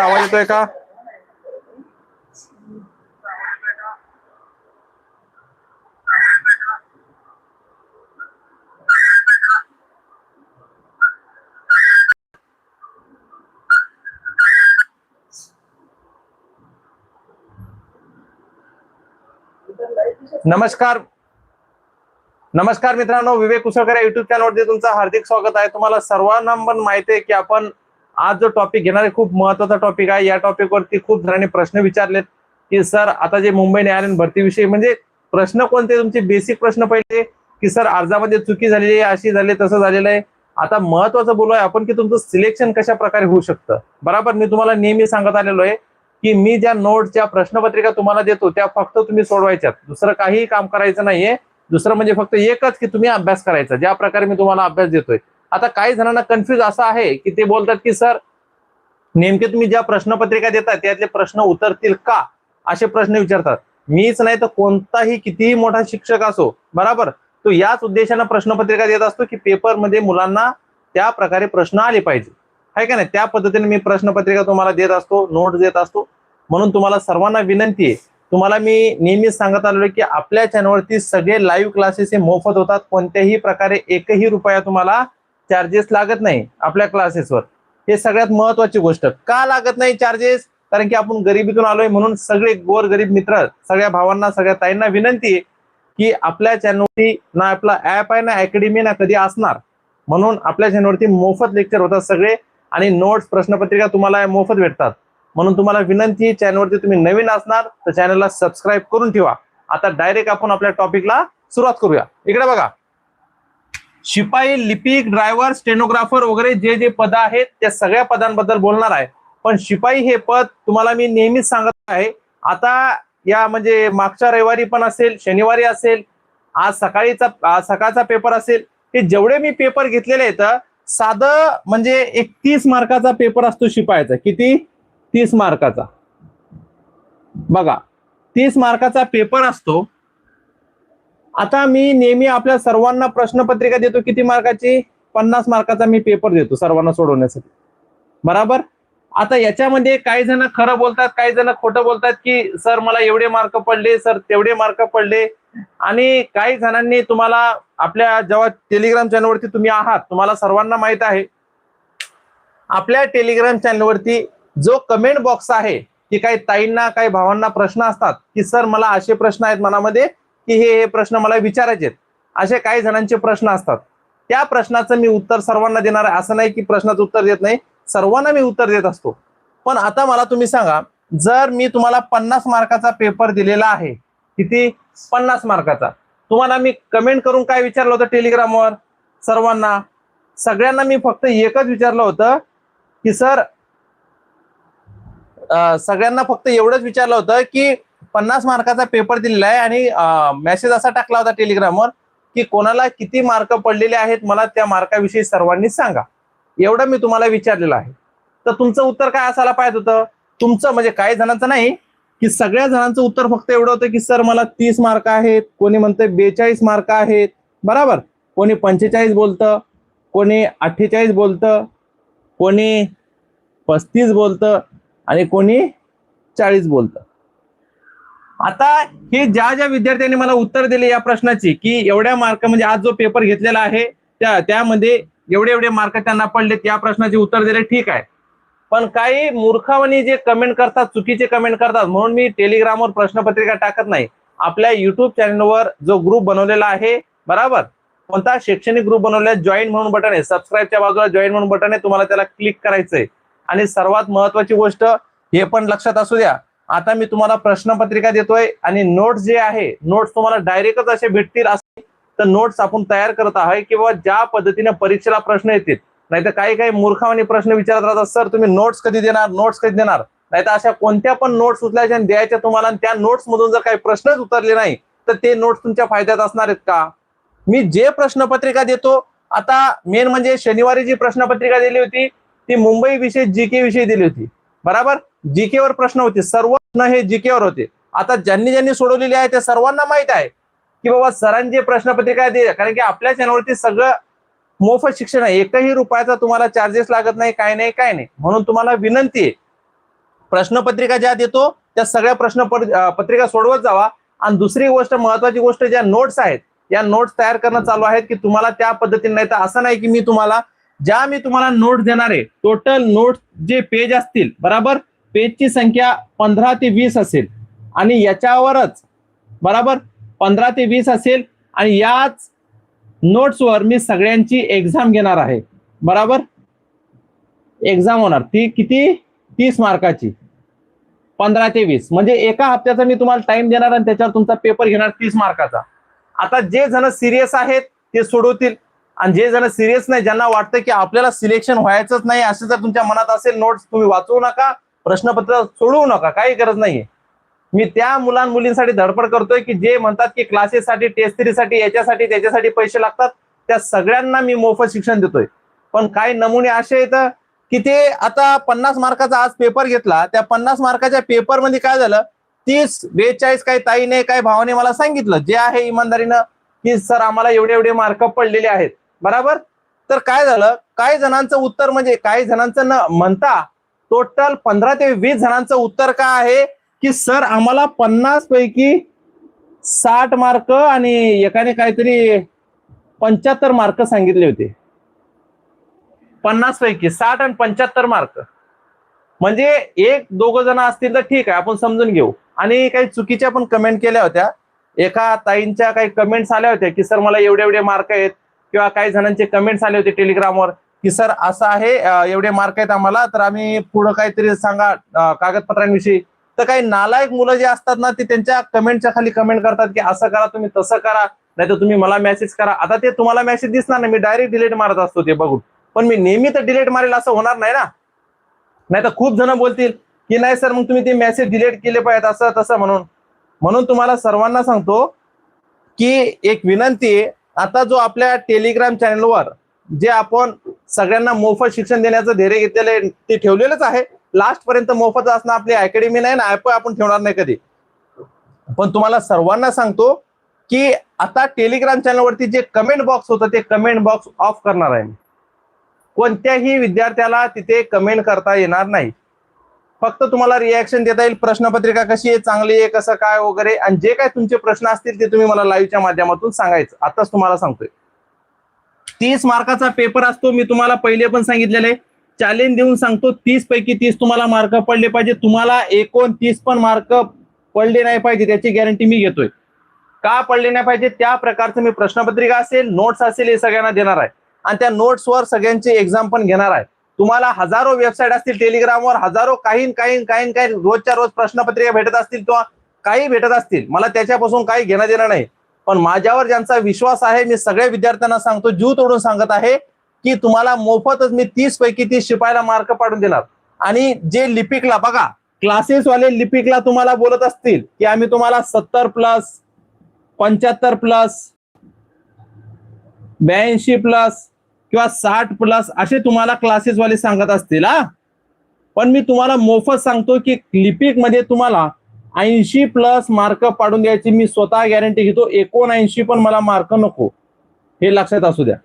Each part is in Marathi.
आवाज येतोय का? नमस्कार. नमस्कार मित्रांनो विवेक कुसळकर युट्यूब चॅनलवरती तुमचं हार्दिक स्वागत आहे. तुम्हाला सर्वांना पण माहिती आहे की आपण आज जो टॉपिक घेणार आहे खूप महत्त्वाचा टॉपिक आहे. या टॉपिक वरती खूप जणांनी प्रश्न विचारलेत की सर आता जे मुंबई न्यायालयीन भरतीविषयी म्हणजे प्रश्न कोणते? तुमचे बेसिक प्रश्न पहिले की सर अर्जामध्ये चुकी झालेली आहे अशी झाली तसं झालेलं आहे. आता महत्वाचं बोलूया आपण की तुमचं सिलेक्शन कशा प्रकारे होऊ शकतं? बरोबर? मी तुम्हाला नेहमी सांगत आलेलो आहे की मी ज्या नोटच्या प्रश्नपत्रिका तुम्हाला देतो त्या फक्त तुम्ही सोडवायच्यात. दुसरं काहीही काम करायचं नाहीये. दुसरं म्हणजे फक्त एकच की तुम्ही अभ्यास करायचा ज्या प्रकारे मी तुम्हाला अभ्यास देतोय. आता काही जणांना कन्फ्युज असं आहे की ते बोलतात की सर नेमके तुम्ही ज्या प्रश्नपत्रिका देतात त्यातले प्रश्न उतरतील का? असे प्रश्न विचारतात. मीच नाही तर कोणताही कितीही मोठा शिक्षक असो बरोबर तो याच उद्देशानं प्रश्नपत्रिका देत असतो की पेपरमध्ये मुलांना त्या प्रकारे प्रश्न आले पाहिजे. आहे का नाही? त्या पद्धतीने मी प्रश्नपत्रिका तुम्हाला देत असतो नोट्स देत असतो. म्हणून तुम्हाला सर्वांना विनंती आहे तुम्हाला मी नेहमीच सांगत आलेलो की आपल्या चॅनलवरती सगळे लाईव्ह क्लासेस हे मोफत होतात. कोणत्याही प्रकारे एकही रुपया तुम्हाला चार्जेस लागत नाही आपल्या क्लासेसवर हे सगळ्यात महत्वाची गोष्ट. का लागत नाही चार्जेस कारण की आपण गरिबीतून आलोय म्हणून सगळे गोर गरीब मित्र सगळ्या भावांना सगळ्या ताईंना विनंती आहे की आपल्या चॅनलवरती ना आपला ऍप आहे ना अकॅडमी ना कधी असणार. म्हणून आपल्या चॅनलवरती मोफत लेक्चर होतात सगळे आणि नोट्स प्रश्नपत्रिका तुम्हाला मोफत भेटतात. म्हणून तुम्हाला विनंती चॅनलवरती तुम्ही नवीन असणार तर चॅनलला सबस्क्राईब करून ठेवा. आता डायरेक्ट आपण आपल्या टॉपिकला सुरुवात करूया. इकडे बघा. शिपाई लिपिक ड्रायव्हर स्टेनोग्राफर वगैरे जे जे पद आहेत त्या सगळ्या पदांबद्दल बोलणार आहे. पण शिपाई हे पद तुम्हाला मी नेहमीच सांगत आहे. आता या म्हणजे मागच्या रविवारी पण असेल शनिवारी असेल आज सकाळीचा सकाळचा पेपर असेल हे जेवढे मी पेपर घेतलेले आहेत साधं म्हणजे एक तीस मार्काचा पेपर असतो शिपायाचा किती? तीस मार्काचा. बघा तीस मार्काचा पेपर असतो आता मी नेहमी आपल्या सर्वांना प्रश्नपत्रिका देतो किती मार्काची? पन्नास मार्काचा मी पेपर देतो सर्वांना सोडवण्यासाठी. बराबर? आता याच्यामध्ये काही जण खरं बोलतात काही जण खोटं बोलतात की सर मला एवढे मार्क पडले सर तेवढे मार्क पडले. आणि काही जणांनी तुम्हाला आपल्या जेव्हा टेलिग्राम चॅनलवरती तुम्ही आहात तुम्हाला सर्वांना माहीत आहे. आपल्या टेलिग्राम चॅनलवरती जो कमेंट बॉक्स आहे की काही ताईंना काही भावांना प्रश्न असतात की सर मला असे प्रश्न आहेत मनामध्ये की हे हे प्रश्न मला विचारायचे असे काही जणांचे प्रश्न असतात. त्या प्रश्नाचं मी उत्तर सर्वांना देणार आहे. असं नाही की प्रश्नाचं उत्तर देत नाही. सर्वांना मी उत्तर देत असतो. पण आता मला तुम्ही सांगा जर मी तुम्हाला पन्नास मार्काचा पेपर दिलेला आहे किती? पन्नास मार्काचा. तुम्हाला मी कमेंट करून काय विचारलं होतं टेलिग्रामवर सर्वांना. सगळ्यांना मी फक्त एकच विचारलं होतं की सर सगळ्यांना फक्त एवढंच विचारलं होतं की पन्नास मार्काचा पेपर दिलेला आहे आणि मेसेज असा टाकला होता टेलिग्रामवर की कोणाला किती मार्क पडलेले आहेत मला त्या मार्काविषयी सर्वांनी सांगा. एवढं मी तुम्हाला विचारलेलं आहे. तर तुमचं उत्तर काय असायला पाहिजे होतं? तुमचं म्हणजे काही जणांचं नाही की सगळ्या जणांचं उत्तर फक्त एवढं होतं की सर मला तीस मार्क आहेत. कोणी म्हणतंय बेचाळीस मार्क आहेत. बराबर. कोणी पंचेचाळीस बोलतं कोणी अठ्ठेचाळीस बोलतं कोणी पस्तीस बोलतं आणि कोणी चाळीस बोलतं. आता हे ज्या ज्या विद्यार्थ्यांनी मला उत्तर दिले या प्रश्नाची की एवढ्या मार्क म्हणजे आज जो पेपर घेतलेला आहे त्या त्यामध्ये एवढे एवढे मार्क त्यांना पडलेत या प्रश्नाचे उत्तर दिले ठीक आहे. पण काही मूर्खावणी जे कमेंट करतात चुकीचे कमेंट करतात म्हणून मी टेलिग्रामवर प्रश्नपत्रिका टाकत नाही. आपल्या युट्यूब चॅनलवर जो ग्रुप बनवलेला आहे बरोबर? कोणता शैक्षणिक ग्रुप बनवलेला जॉईन म्हणून बटन आहे. सबस्क्राईबच्या बाजूला जॉईन म्हणून बटन आहे तुम्हाला त्याला क्लिक करायचंय. आणि सर्वात महत्वाची गोष्ट हे पण लक्षात असू द्या आता मी तुम्हाला प्रश्नपत्रिका देतोय आणि नोट्स जे आहे नोट्स तुम्हाला डायरेक्टच असे भेटतील असे तर नोट्स आपण तयार करत आहे किंवा ज्या पद्धतीने परीक्षेला प्रश्न येतील. नाहीतर काही काही मूर्खावानी प्रश्न विचारत राहतात सर तुम्ही नोट्स कधी देणार? नोट्स कधी देणार? नाहीतर अशा कोणत्या पण नोट्स उचलायच्या आणि द्यायच्या तुम्हाला त्या नोट्स मधून जर काही प्रश्नच उतरले नाही तर ते नोट्स तुमच्या फायद्यात असणार आहेत का? मी जे प्रश्नपत्रिका देतो आता मेन म्हणजे शनिवारी जी प्रश्नपत्रिका दिली होती ती मुंबई विषय जी के विषयी दिली होती. बराबर? जीके वर प्रश्न होते. सर्व प्रश्न हे जीके वर होते. आता ज्यांनी ज्यांनी सोडवलेले आहे ते सर्वांना माहीत आहे की बाबा सरांची प्रश्नपत्रिका दे कारण की आपल्या चॅनलवरती सगळं मोफत शिक्षण आहे. एकही रुपयाचा तुम्हाला चार्जेस लागत नाही काय नाही काय नाही. म्हणून तुम्हाला विनंती आहे प्रश्नपत्रिका ज्या देतो त्या सगळ्या प्रश्न पत्रिका सोडवत जावा. आणि दुसरी गोष्ट महत्वाची गोष्ट ज्या नोट्स आहेत या नोट्स तयार करणं चालू आहेत की तुम्हाला त्या पद्धतीने नाही तर असं नाही की मी तुम्हाला ज्या मी तुम्हाला नोट्स देणार आहे टोटल नोट्स जे पेज असतील बराबर? पेजची संख्या पंधरा ते वीस असेल. आणि याच्यावरच बरोबर? पंधरा ते वीस असेल. आणि याच नोट्सवर मी सगळ्यांची एक्झाम घेणार आहे. बरोबर? एक्झाम होणार. ती किती? तीस मार्काची. पंधरा ते वीस. म्हणजे एका हप्त्याचा मी तुम्हाला टाइम देणार आणि त्याच्यावर तुमचा पेपर घेणार तीस मार्काचा. आता जे जण सिरियस आहेत ते सोडवतील. आणि जे जण सिरियस नाही ज्यांना वाटतं की आपल्याला सिलेक्शन व्हायचंच नाही असं जर तुमच्या मनात असेल नोट्स तुम्ही वाचवू नका. प्रश्नपत्र सोडवू नका काही गरज नाहीये. मी त्या मुलां मुलींसाठी धडपड करतोय की जे म्हणतात की क्लासेससाठी टेस्टसाठी याच्यासाठी त्याच्यासाठी पैसे लागतात त्या सगळ्यांना मी मोफत शिक्षण देतोय. पण काही नमुने असे आहेत की ते आता पन्नास मार्काचा आज पेपर घेतला त्या पन्नास मार्काच्या पेपरमध्ये काय झालं? तीस बेचाळीस काही ताईने काही भावाने मला सांगितलं जे आहे इमानदारीनं की सर आम्हाला एवढे एवढे मार्क पडलेले आहेत. बराबर? तर काय झालं? काही जणांचं उत्तर म्हणजे काही जणांचं न म्हणता टोटल पंधरा ते वीस जणांचं उत्तर काय आहे? की सर आम्हाला पन्नास पैकी साठ मार्क आणि एकाने काहीतरी पंच्याहत्तर मार्क सांगितले होते. पन्नास पैकी साठ आणि पंच्याहत्तर मार्क. म्हणजे एक दोघ जण असतील तर ठीक आहे आपण समजून घेऊ. आणि काही चुकीच्या पण कमेंट केल्या होत्या. एका ताईंच्या काही कमेंट्स आल्या होत्या की सर मला एवढे एवढे मार्क आहेत. किंवा काही जणांचे कमेंट्स आले होते टेलिग्रामवर की सर असं आहे एवढे मार्क आहेत आम्हाला तर आम्ही पुढं काहीतरी सांगा कागदपत्रांविषयी. तर काही नालायक मुलं जे असतात ना ते त्यांच्या कमेंटच्या खाली कमेंट करतात की असं करा तुम्ही तसं करा नाही तर तुम्ही मला मेसेज करा. आता ते तुम्हाला मेसेज दिसणार नाही मी डायरेक्ट डिलीट मारत असतो ते बघून. पण मी नेहमी तर डिलीट मारेल असं होणार नाही ना. नाही तर खूप जण बोलतील की नाही सर मग तुम्ही ते मेसेज डिलीट केले पाहिजेत असं तसं म्हणून. म्हणून तुम्हाला सर्वांना सांगतो की एक विनंती आहे आता जो आपल्या टेलिग्राम चॅनलवर जे आपण सगळ्यांना मोफत शिक्षण देण्याचं धैर्य घेतलेलं आहे ते ठेवलेलंच आहे. लास्ट पर्यंत मोफत असणं आपली अकॅडमी नाही ना ऍप आपण ठेवणार नाही कधी. पण तुम्हाला सर्वांना सांगतो की आता टेलिग्राम चॅनलवरती जे कमेंट बॉक्स होतं ते कमेंट बॉक्स ऑफ करणार आहे मी. कोणत्याही विद्यार्थ्याला तिथे कमेंट करता येणार नाही. फक्त तुम्हाला रिॲक्शन देता येईल. प्रश्नपत्रिका कशी आहे चांगली आहे कसं काय वगैरे आणि जे काय तुमचे प्रश्न असतील ते तुम्ही मला लाईव्हच्या माध्यमातून सांगायचं. आताच तुम्हाला सांगतोय. तीस मार्काचा पेपर असतो मी तुम्हाला पहिले पण सांगितलेलं आहे. चॅलेंज देऊन सांगतो तीस पैकी तीस तुम्हाला मार्क पडले पाहिजे. तुम्हाला एकोणतीस पण मार्क पडले नाही पाहिजे त्याची गॅरंटी मी घेतोय. का पडले नाही पाहिजे? त्या प्रकारचं मी प्रश्नपत्रिका असेल नोट्स असेल हे सगळ्यांना देणार आहे. आणि त्या नोट्सवर सगळ्यांची एक्झाम पण घेणार आहे. तुम्हाला हजारो वेबसाईट असतील टेलिग्रामवर हजारो काही काही काही काही रोजच्या रोज प्रश्नपत्रिका भेटत असतील किंवा काही भेटत असतील. मला त्याच्यापासून काही घेणं देणं नाही. पण माझ्यावर ज्यांचा विश्वास आहे मी सगळ्या विद्यार्थ्यांना सांगतो जीव तोडून सांगत आहे की तुम्हाला मोफतच मी तीस पैकी तीस शिपायला मार्क पाडून देणार. आणि जे लिपिकला बघा क्लासेस वाले लिपिकला तुम्हाला बोलत असतील की आम्ही तुम्हाला सत्तर प्लस पंच्याहत्तर प्लस ब्याऐंशी प्लस किंवा साठ प्लस असे तुम्हाला क्लासेस वाले सांगत असतील हा. पण मी तुम्हाला मोफत सांगतो की लिपिकमध्ये तुम्हाला ऐंशी प्लस मार्क पाडून द्यायची. मी स्वतः गॅरंटी घेतो. एकोणऐंशी पण मला मार्क नको. हे लक्षात असू द्या.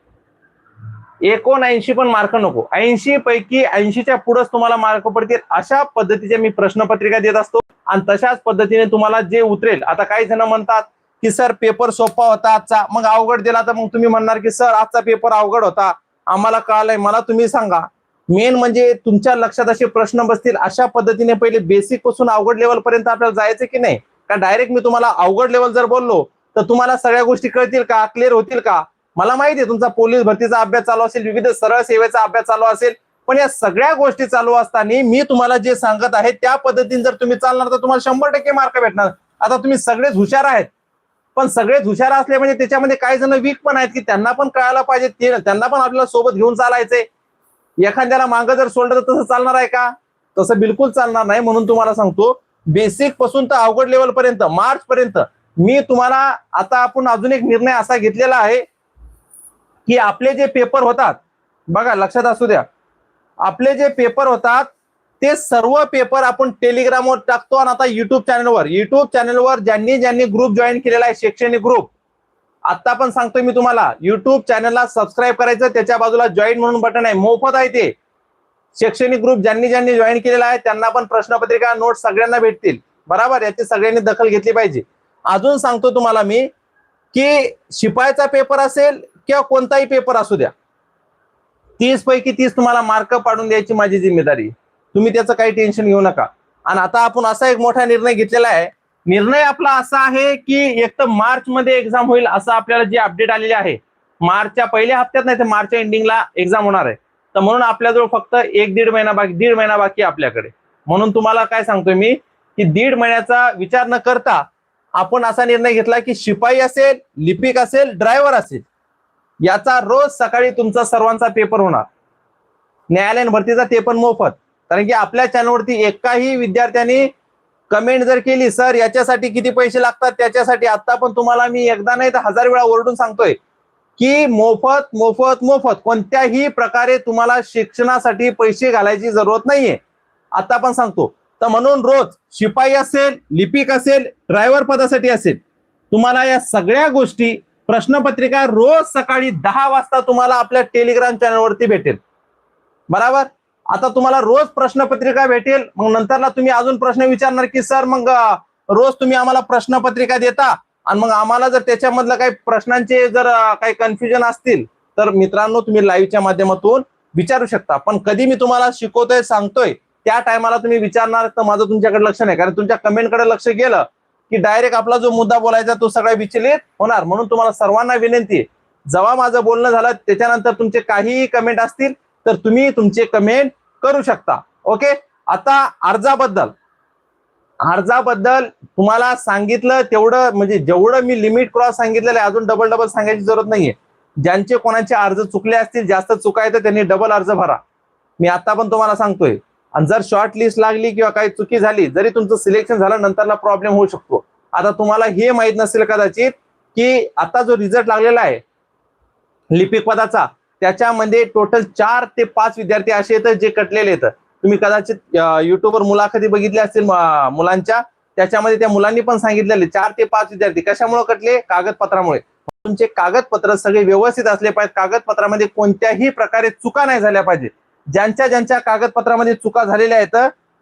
एकोणऐंशी पण मार्क नको. ऐंशी पैकी ऐंशीच्या पुढेच तुम्हाला मार्क पडतील. अशा पद्धतीचे मी प्रश्नपत्रिका देत असतो. आणि तशाच पद्धतीने तुम्हाला जे उतरेल आता काही जण म्हणतात की सर पेपर सोपा होता आजचा. मग अवघड दिला तर मग तुम्ही म्हणणार की सर आजचा पेपर अवघड होता. आम्हाला कळालंय. मला तुम्ही सांगा. मेन म्हणजे तुमच्या लक्षात असे प्रश्न बसतील अशा पद्धतीने पहिले बेसिकपासून अवघड लेवल पर्यंत आपल्याला जायचं की नाही? का डायरेक्ट मी तुम्हाला अवघड लेवल जर बोललो तर तुम्हाला सगळ्या गोष्टी कळतील का? क्लिअर होतील का? मला माहिती आहे तुमचा पोलीस भरतीचा अभ्यास चालू असेल विविध सरळ सेवेचा अभ्यास चालू असेल पण या सगळ्या गोष्टी चालू असताना मी तुम्हाला जे सांगत आहे त्या पद्धतीने जर तुम्ही चालणार तर तुम्हाला शंभर टक्के मार्क भेटणार. आता तुम्ही सगळेच हुशार आहेत. पण सगळेच हुशार असले म्हणजे त्याच्यामध्ये काही जण वीक पण आहेत की त्यांना पण कळायला पाहिजे ते त्यांना पण आपल्याला सोबत घेऊन चालायचंय. एखाद्याला मागं जर सोडलं तर तसं चालणार आहे का? तसं बिलकुल चालणार नाही म्हणून तुम्हाला सांगतो बेसिकपासून तर अवघड लेवल पर्यंत मार्च पर्यंत मी तुम्हाला आता आपण अजून एक निर्णय असा घेतलेला आहे की आपले जे पेपर होतात बघा लक्षात असू द्या आपले जे पेपर होतात ते सर्व पेपर आपण टेलिग्रामवर टाकतो आणि आता युट्यूब चॅनलवर युट्यूब चॅनलवर ज्यांनी ज्यांनी ग्रुप जॉईन केलेला आहे शैक्षणिक ग्रुप आता पण सांगतोय मी तुम्हाला युट्यूब चॅनलला सबस्क्राईब करायचं त्याच्या बाजूला जॉईन म्हणून बटन आहे. मोफत आहे ते. शैक्षणिक ग्रुप ज्यांनी ज्यांनी जॉईन केलेला आहे त्यांना पण प्रश्नपत्रिका नोट सगळ्यांना भेटतील. बरोबर याची सगळ्यांनी दखल घेतली पाहिजे. अजून सांगतो तुम्हाला मी की शिपायचा पेपर असेल किंवा कोणताही पेपर असू द्या तीस पैकी तीस तुम्हाला मार्क पाडून द्यायची माझी जिम्मेदारी. आहे. तुम्ही त्याचं काही टेन्शन घेऊ नका. आणि आता आपण असा एक मोठा निर्णय घेतलेला आहे निर्णय आपला असा आहे की एक तर मार्च मध्ये एक्झाम होईल असं आपल्याला जे अपडेट आलेले आहे मार्चच्या पहिल्या हप्त्यात नाही तर मार्चच्या एंडिंगला एक्झाम होणार आहे. तर म्हणून आपल्याजवळ फक्त एक दीड महिना बाकी दीड महिना बाकी आपल्याकडे. म्हणून तुम्हाला काय सांगतोय मी की दीड महिन्याचा विचार न करता आपण असा निर्णय घेतला की शिपाई असेल लिपिक असेल ड्रायव्हर असेल याचा रोज सकाळी तुमचा सर्वांचा पेपर होणार. न्यायालयीन भरतीचा ते पण मोफत. कारण की आपल्या चॅनलवरती एकाही विद्यार्थ्यांनी कमेंट जर केली सर याच्यासाठी किती पैसे लागतात? त्याच्यासाठी आता पण तुम्हाला मी एकदा नाही तर हजार वेळा ओरडून सांगतोय. की मोफत मोफत मोफत. कोणत्याही प्रकारे तुम्हाला शिक्षणासाठी पैसे घालायची जरूरत नाहीये. आता पण सांगतो. तर म्हणून रोज शिपाई असेल लिपिक असेल ड्रायव्हर पदासाठी असेल तुम्हाला या सगळ्या गोष्टी प्रश्नपत्रिका रोज सकाळी दहा वाजता तुम्हाला आपल्या टेलिग्राम चॅनलवरती भेटेल. बरोबर? आता तुम्हाला रोज प्रश्नपत्रिका भेटेल. मग नंतरला तुम्ही अजून प्रश्न विचारणार की सर मग रोज तुम्ही आम्हाला प्रश्नपत्रिका देता आणि मग आम्हाला जर त्याच्यामधलं काही प्रश्नांचे जर काही कन्फ्युजन असतील तर मित्रांनो तुम्ही लाईव्हच्या माध्यमातून विचारू शकता. पण कधी मी तुम्हाला शिकवतोय सांगतोय त्या टायमाला तुम्ही विचारणार तर माझं तुमच्याकडे लक्ष नाही. कारण तुमच्या कमेंटकडे लक्ष गेलं की डायरेक्ट आपला जो मुद्दा बोलायचा तो सगळा विचलित होणार. म्हणून तुम्हाला सर्वांना विनंती जेव्हा माझं बोलणं झालं त्याच्यानंतर तुमचे काहीही कमेंट असतील तर तुम्ही तुमचे कमेंट करू शकता. ओके आता अर्जाबद्दल. अर्जाबद्दल तुम्हाला सांगितलं तेवढं म्हणजे जेवढं मी लिमिट क्रॉस सांगितलेलं आहे अजून डबल डबल सांगायची जरूरत नाहीये. ज्यांचे कोणाचे अर्ज चुकले असतील जास्त चुका तर त्यांनी डबल अर्ज भरा. मी आता पण तुम्हाला सांगतोय. आणि जर शॉर्ट लिस्ट लागली किंवा काही चुकी झाली जरी तुमचं सिलेक्शन झालं नंतरला प्रॉब्लेम होऊ शकतो. आता तुम्हाला हे माहीत नसेल कदाचित की आता जो रिझल्ट लागलेला आहे लिपिक पदाचा त्याच्यामध्ये टोटल चार ते पाच विद्यार्थी असे आहेत जे कटलेले आहेत तुम्ही कदाचित युट्यूबवर मुलाखती बघितल्या असतील मुलांच्या त्याच्यामध्ये त्या मुलांनी पण सांगितलेले चार ते पाच विद्यार्थी कशामुळे कटले? कागदपत्रामुळे. तुमचे कागदपत्र सगळे व्यवस्थित असले पाहिजे कागदपत्रामध्ये कोणत्याही प्रकारे चुका नाही झाल्या पाहिजे ज्यांच्या ज्यांच्या कागदपत्रामध्ये चुका झालेल्या आहेत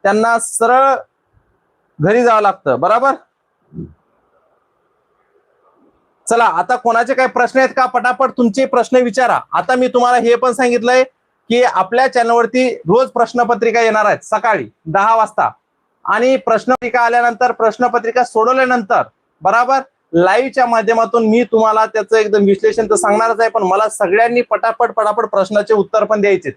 त्यांना सरळ घरी जावं लागतं. बरोबर? चला आता कोणाचे काही प्रश्न आहेत का? पटापट तुमचे प्रश्न विचारा. आता मी तुम्हाला हे पण सांगितलंय की आपल्या चॅनलवरती रोज प्रश्नपत्रिका येणार आहेत सकाळी दहा वाजता. आणि प्रश्नपत्रिका आल्यानंतर प्रश्नपत्रिका सोडवल्यानंतर बराबर? लाईव्हच्या माध्यमातून मी तुम्हाला त्याचं एकदम विश्लेषण तर सांगणारच आहे पण मला सगळ्यांनी पटापट पटापट प्रश्नाचे उत्तर पण द्यायचे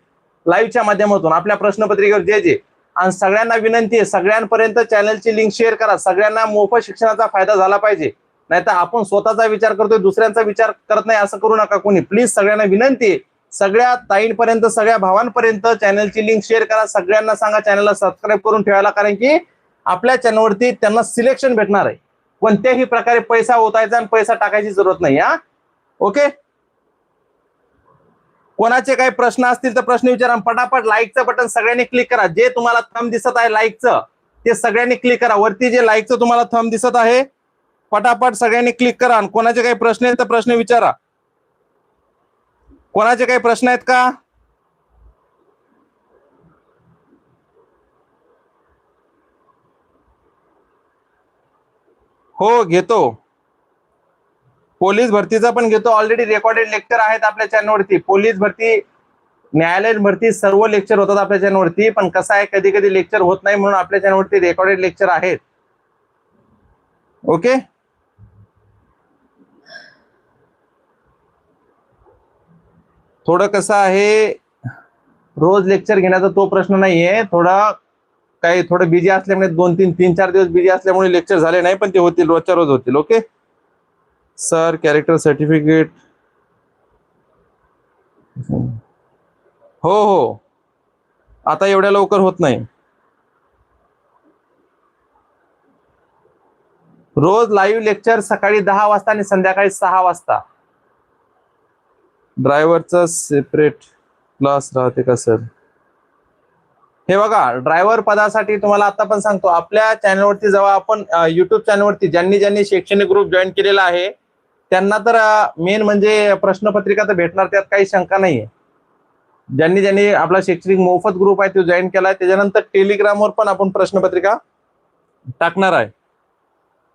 लाईव्हच्या माध्यमातून आपल्या प्रश्नपत्रिकेवर द्यायचे आणि सगळ्यांना विनंती आहे सगळ्यांपर्यंत चॅनलची लिंक शेअर करा. सगळ्यांना मोफत शिक्षणाचा फायदा झाला पाहिजे. नाही तर आपण स्वतःचा विचार करतोय दुसऱ्यांचा विचार करत नाही असं करू नका कोणी. प्लीज सगळ्यांना विनंती आहे सगळ्या ताईंपर्यंत सगळ्या भावांपर्यंत चॅनलची लिंक शेअर करा सगळ्यांना सांगा चॅनलला सबस्क्राईब करून ठेवायला कारण की आपल्या चॅनलवरती त्यांना सिलेक्शन भेटणार आहे. कोणत्याही प्रकारे पैसा ओतायचा आणि पैसा टाकायची जरूरत नाही हा? ओके कोणाचे काही प्रश्न असतील तर प्रश्न विचारा. पटापट लाईकचं बटन सगळ्यांनी क्लिक करा. जे तुम्हाला थंब दिसत आहे लाईकचं ते सगळ्यांनी क्लिक करा. वरती जे लाईकचं तुम्हाला थंब दिसत आहे पटापट सगळ्यांनी क्लिक करा. आणि कोणाचे काही प्रश्न आहेत तर प्रश्न विचारा. कोणाचे काही प्रश्न आहेत का? हो घेतो. पोलीस भरतीचा पण घेतो. ऑलरेडी रेकॉर्डेड लेक्चर आहेत आपल्या चॅनलवरती पोलीस भरती न्यायालयीन भरती सर्व लेक्चर होतात आपल्या चॅनलवरती पण कसं आहे कधी कधी लेक्चर होत नाही म्हणून आपल्या चॅनलवरती रेकॉर्डेड लेक्चर आहेत. ओके थोडं कसं आहे रोज लेक्चर घेण्याचा तो प्रश्न नाहीये. थोडा काही थोडं बिझी असल्यामुळे दोन तीन तीन चार दिवस बिझी असल्यामुळे लेक्चर झाले नाही पण ते होतील रोजच्या रोज होतील ओके सर कॅरेक्टर सर्टिफिकेट हो हो. आता एवढ्या लवकर होत नाही. रोज लाईव्ह लेक्चर सकाळी दहा वाजता आणि संध्याकाळी सहा वाजता. ड्रायव्हरचा सेपरेट क्लास राहते का सर हे बघा ड्रायव्हर पदासाठी तुम्हाला आता पण सांगतो. आपल्या चॅनलवरती जेव्हा आपण युट्यूब चॅनलवरती ज्यांनी ज्यांनी शैक्षणिक ग्रुप जॉईन केलेला आहे त्यांना तर मेन म्हणजे प्रश्नपत्रिका तर भेटणार त्यात काही शंका नाहीये. ज्यांनी ज्यांनी आपला शैक्षणिक मोफत ग्रुप आहे तो जॉईन केलाय त्याच्यानंतर टेलिग्रामवर पण आपण प्रश्नपत्रिका टाकणार आहे.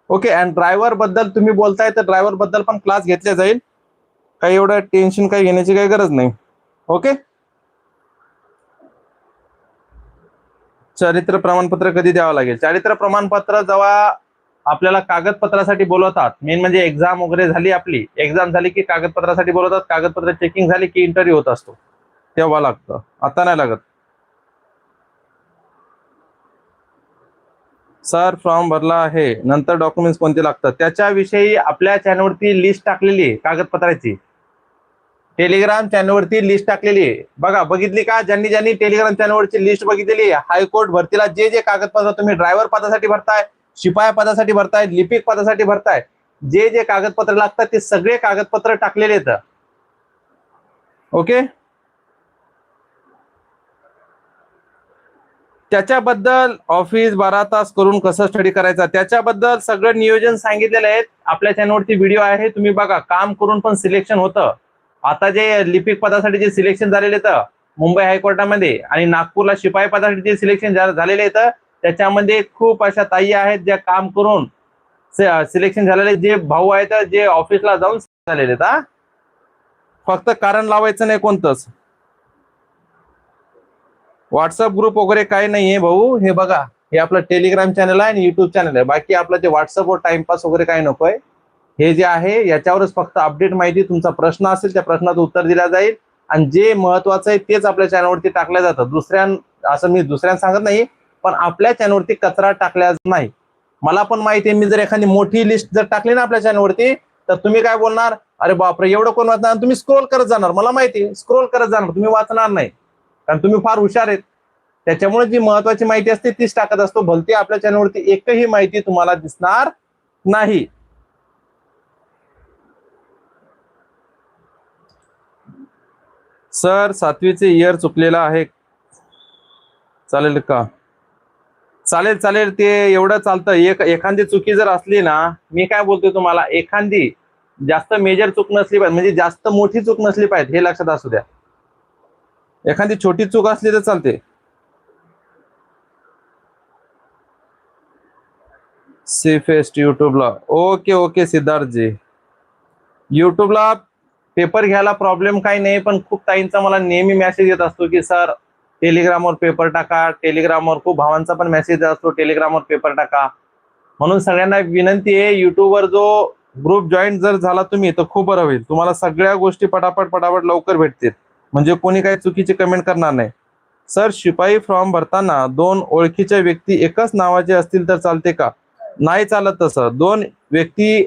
ओके अँड ड्रायव्हरबद्दल तुम्ही बोलताय तर ड्रायव्हरबद्दल पण क्लास घेतले जाईल. काही एवढं टेन्शन काही घेण्याची काही गरज नाही. ओके चारित्र प्रमाणपत्र कधी द्यावं लागेल? चारित्र प्रमाणपत्र जेव्हा आपल्याला कागदपत्रासाठी बोलवतात मेन म्हणजे एक्झाम वगैरे झाली आपली एक्झाम झाली की कागदपत्रासाठी बोलवतात कागदपत्र चेकिंग झाली की इंटरव्ह्यू होत असतो. तेव्हा लागतं. आता नाही लागत. सर फॉर्म भरला आहे. नंतर डॉक्युमेंट्स कोणते लागतात? त्याच्याविषयी आपल्या चॅनलवरती लिस्ट टाकलेली आहे कागदपत्राची. टेलिग्राम चॅनलवरती लिस्ट टाकलेली आहे. बघा बघितली का? ज्यांनी ज्यांनी टेलिग्राम चॅनलवरची लिस्ट बघितलेली आहे हायकोर्ट भरतीला जे जे कागदपत्र तुम्ही ड्रायव्हर पदासाठी भरताय शिपाया पदासाठी भरताय लिपिक पदासाठी भरताय जे जे कागदपत्र लागतात ते सगळे कागदपत्र टाकलेले आहेत. ओके त्याच्याबद्दल ऑफिस बारा तास करून कसं स्टडी करायचा? त्याच्याबद्दल सगळं नियोजन सांगितलेलं आहे. आपल्या चॅनलवरती व्हिडिओ आहे तुम्ही बघा. काम करून पण सिलेक्शन होतं. आता जे लिपिक पदासाठी जे सिलेक्शन झालेले तर मुंबई हायकोर्टामध्ये आणि नागपूरला शिपाई पदासाठी जे सिलेक्शन झालेले आहेत त्याच्यामध्ये खूप अशा ताई आहेत ज्या काम करून सिलेक्शन झालेले जे भाऊ आहेत जे ऑफिसला जाऊन झालेले आहेत फक्त कारण लावायचं नाही कोणतंच. व्हॉट्सअप ग्रुप वगैरे काही नाहीये भाऊ. हे बघा हे आपलं टेलिग्राम चॅनल आहे आणि युट्यूब चॅनल आहे. बाकी आपलं जे व्हॉट्सअपवर टाइमपास वगैरे काही नकोय. हे जे आहे याच्यावरच फक्त अपडेट माहिती तुमचा प्रश्न असेल त्या प्रश्नाचं उत्तर दिला जाईल. आणि जे महत्वाचं आहे तेच आपल्या चॅनलवरती टाकलं जातं. दुसऱ्या असं मी दुसऱ्यांना सांगत नाही पण आपल्या चॅनलवरती कचरा टाकल्या नाही. मला पण माहिती आहे मी जर एखादी मोठी लिस्ट जर टाकली ना आपल्या चॅनलवरती तर तुम्ही काय बोलणार? अरे बापरे एवढं कोण वाचणार? तुम्ही स्क्रोल करत जाणार. मला माहिती आहे स्क्रोल करत जाणार. तुम्ही वाचणार नाही. कारण तुम्ही फार हुशार आहेत. त्याच्यामुळे जी महत्वाची माहिती असते तीच टाकत असतो. भलती आपल्या चॅनलवरती एकही माहिती तुम्हाला दिसणार नाही. सर सातवीचे इयर चुकलेलं आहे. चालेल का? चालेल चालेल. ते एवढं चालतं. एक एखादी चुकी जर असली ना मी काय बोलतोय तुम्हाला? एखादी जास्त मेजर चूक नसली पाहिजे. म्हणजे जास्त मोठी चूक नसली पाहिजे. हे लक्षात असू द्या. एखादी छोटी चूक असली तर चालते. सेफेस्ट युट्यूबला ओके ओके सिद्धार्थजी. युट्यूबला पेपर घ्यायला प्रॉब्लेम काही नाही पण खूप ताईंचा मला नेहमी मेसेज येत असतो की सर टेलिग्रामवर पेपर टाका. टेलिग्रामवर खूप भावांचा पण मेसेज असतो. टेलिग्रामवर पेपर टाका. म्हणून सगळ्यांना विनंती आहे युट्यूबवर जो ग्रुप जॉईन जर झाला तुम्ही तर खूप बरं होईल. तुम्हाला सगळ्या गोष्टी पटापट पटापट लवकर भेटतील. म्हणजे कोणी काही चुकीची कमेंट करणार नाही. सर शिपाई फॉर्म भरताना दोन ओळखीच्या व्यक्ती एकच नावाचे असतील तर चालते का? नाही चालत तसं. दोन व्यक्ती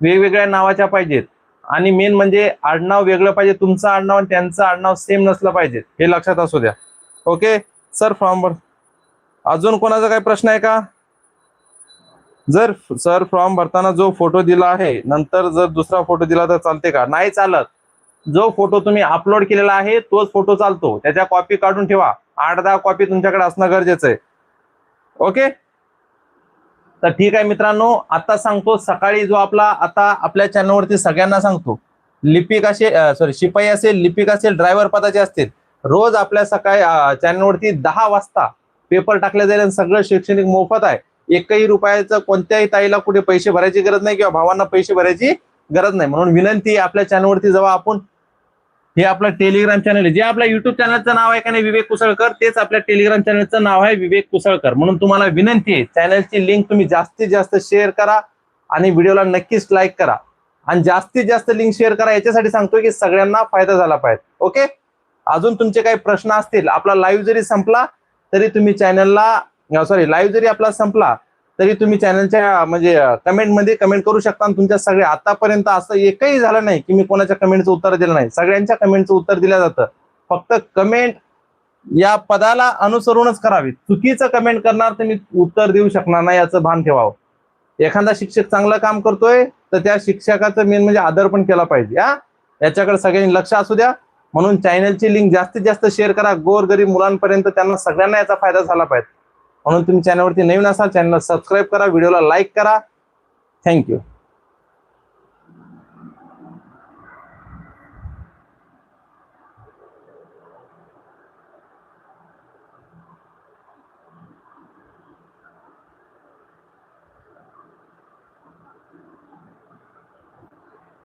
वेगवेगळ्या नावाच्या पाहिजेत. आणि मेन म्हणजे आडनाव वेगळं पाहिजे तुमचं आडनाव आणि त्यांचं आडनाव सेम नसलं पाहिजे. हे लक्षात असू द्या. ओके सर फॉर्म भर अजून कोणाचा काही प्रश्न आहे का? जर सर फॉर्म भरताना जो फोटो दिला आहे नंतर जर दुसरा फोटो दिला तर चालते का? नाही चालत. जो फोटो तुम्ही अपलोड केलेला आहे तोच फोटो चालतो. त्याच्या कॉपी काढून ठेवा. आठ दहा कॉपी तुमच्याकडे असणं गरजेचं आहे. ओके तर ठीक आहे मित्रांनो आता सांगतो सकाळी जो आपला आता आपल्या चॅनलवरती सगळ्यांना सांगतो लिपिक असे सॉरी शिपाई असेल लिपिक असेल ड्रायव्हर पदाचे असतील रोज आपल्या सकाळी चॅनलवरती दहा वाजता पेपर टाकले जाईल आणि सगळं शैक्षणिक मोफत आहे. एकही रुपयाचं कोणत्याही ताईला कुठे पैसे भरायची गरज नाही किंवा भावांना पैसे भरायची गरज नाही. म्हणून विनंती आपल्या चॅनलवरती जेव्हा आपण हे आपलं टेलिग्राम चॅनल आहे. जे आपल्या युट्यूब चॅनलचं नाव आहे का नाही विवेक कुसळकर तेच आपल्या टेलिग्राम चॅनलचं नाव आहे विवेक कुसळकर. म्हणून तुम्हाला विनंती आहे चॅनलची लिंक तुम्ही जास्तीत जास्त शेअर करा आणि व्हिडिओला नक्कीच लाईक करा. आणि जास्तीत जास्त लिंक शेअर करा याच्यासाठी सांगतोय की सगळ्यांना फायदा झाला पाहिजे. ओके अजून तुमचे काही प्रश्न असतील आपला लाईव्ह जरी संपला तरी तुम्ही चॅनलला सॉरी लाईव्ह जरी आपला संपला तरी तुम्ही चॅनलच्या म्हणजे कमेंटमध्ये कमेंट करू शकता आणि तुमच्या सगळे आतापर्यंत असं एकही झालं नाही की मी कोणाच्या कमेंटचं उत्तर दिलं नाही. सगळ्यांच्या कमेंटचं उत्तर दिलं जातं. फक्त कमेंट या पदाला अनुसरूनच करावी. चुकीचं कमेंट करणार तर मी उत्तर देऊ शकणार नाही याचं भान ठेवावं. एखादा शिक्षक चांगलं काम करतोय तर त्या शिक्षकाचं मेन म्हणजे आदर पण केला पाहिजे हा? याच्याकडे सगळ्यांनी लक्ष असू द्या. म्हणून चॅनलची लिंक जास्तीत जास्त शेअर करा. गोर गरीब मुलांपर्यंत त्यांना सगळ्यांना याचा फायदा झाला पाहिजे. म्हणून तुम्ही चॅनलवरती नवीन असाल चॅनलला सबस्क्राईब करा व्हिडिओला लाईक करा. थँक्यू